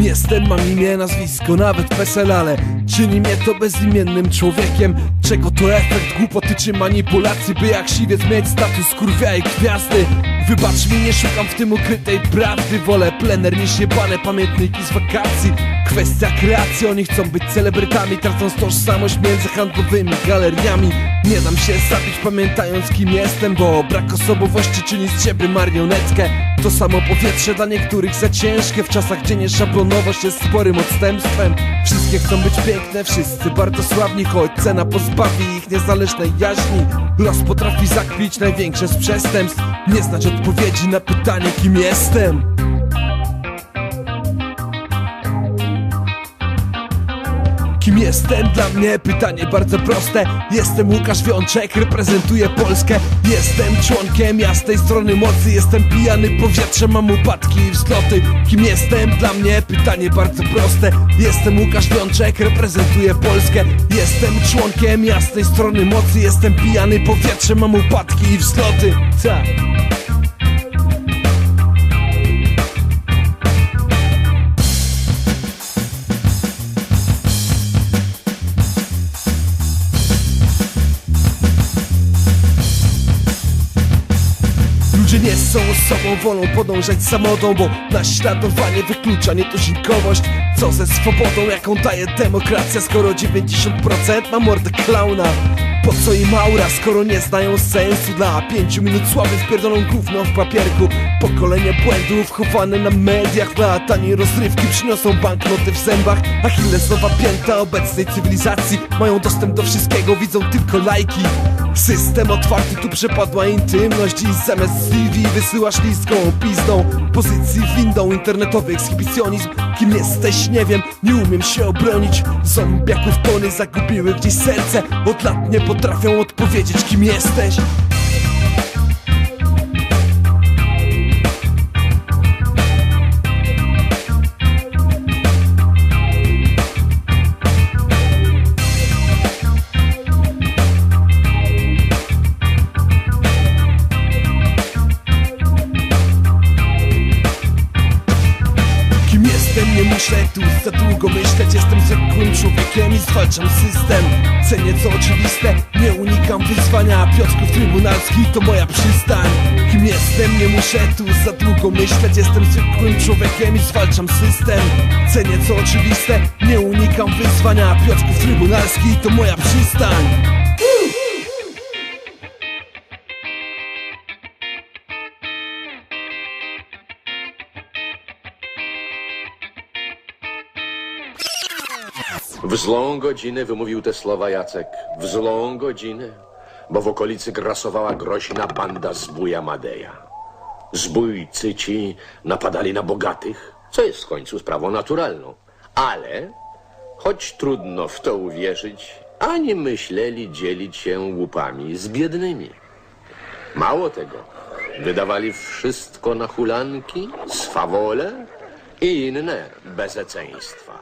Kim jestem, mam imię, nazwisko, nawet PESEL, ale czyni mnie to bezimiennym człowiekiem. Czego to efekt głupoty czy manipulacji By jak siwiec mieć status kurwia i gwiazdy? Wybacz mi, nie szukam w tym ukrytej prawdy. Wolę plener niż jebane pamiętniki z wakacji. Kwestia kreacji, oni chcą być celebrytami Tracąc tożsamość między handlowymi galeriami. Nie dam się zabić pamiętając kim jestem Bo brak osobowości czyni z ciebie marionetkę To samo powietrze dla niektórych za ciężkie. W czasach, gdzie nieszablonowość jest sporym odstępstwem. Wszystkie chcą być piękne, wszyscy bardzo sławni Choć cena pozbawi ich niezależnej jaźni. Los potrafi zakpić największe z przestępstw Nie znać odpowiedzi na pytanie kim jestem Kim jestem? Dla mnie pytanie bardzo proste. Jestem Łukasz Wiączek, reprezentuję Polskę. Jestem członkiem jasnej strony mocy. Jestem pijany powietrzem, mam upadki i wzloty. Kim jestem? Dla mnie pytanie bardzo proste. Jestem Łukasz Wiączek, reprezentuję Polskę. Jestem członkiem jasnej strony mocy. Jestem pijany powietrzem, mam upadki i wzloty. Tak nie są sobą, wolą podążać za modą Bo naśladowanie wyklucza nietuzinkowość Co ze swobodą, jaką daje demokracja Skoro 90% ma mordę klauna? Po co im aura, skoro nie znają sensu? Dla pięciu minut sławy wpierdolą gówno w papierku. Pokolenie błędów chowane na mediach Dla taniej rozrywki przyniosą banknoty w zębach. Achillesowa pięta obecnej cywilizacji. Mają dostęp do wszystkiego, widzą tylko lajki. System otwarty, tu przepadła intymność I zamiast CV wysyłasz listką pizdą. Pozycji windą, internetowy ekshibicjonizm. Kim jesteś, nie wiem, nie umiem się obronić. Zombiaków tony zagubiły gdzieś serce. Od lat nie potrafią odpowiedzieć kim jesteś nie muszę tu za długo myśleć. Jestem zwykłym człowiekiem i zwalczam system. Cenię co oczywiste, nie unikam wyzwania. Piotrków Trybunalski to moja przystań. Kim jestem, nie muszę tu za długo myśleć. Jestem zwykłym człowiekiem i zwalczam system. Cenię co oczywiste, nie unikam wyzwania. Piotrków Trybunalski to moja przystań W złą godzinę wymówił te słowa Jacek. W złą godzinę, bo w okolicy grasowała groźna banda zbója Madeja. Zbójcy ci napadali na bogatych, co jest w końcu sprawą naturalną. Ale, choć trudno w to uwierzyć, ani myśleli dzielić się łupami z biednymi. Mało tego, wydawali wszystko na hulanki, swawole i inne bezeceństwa.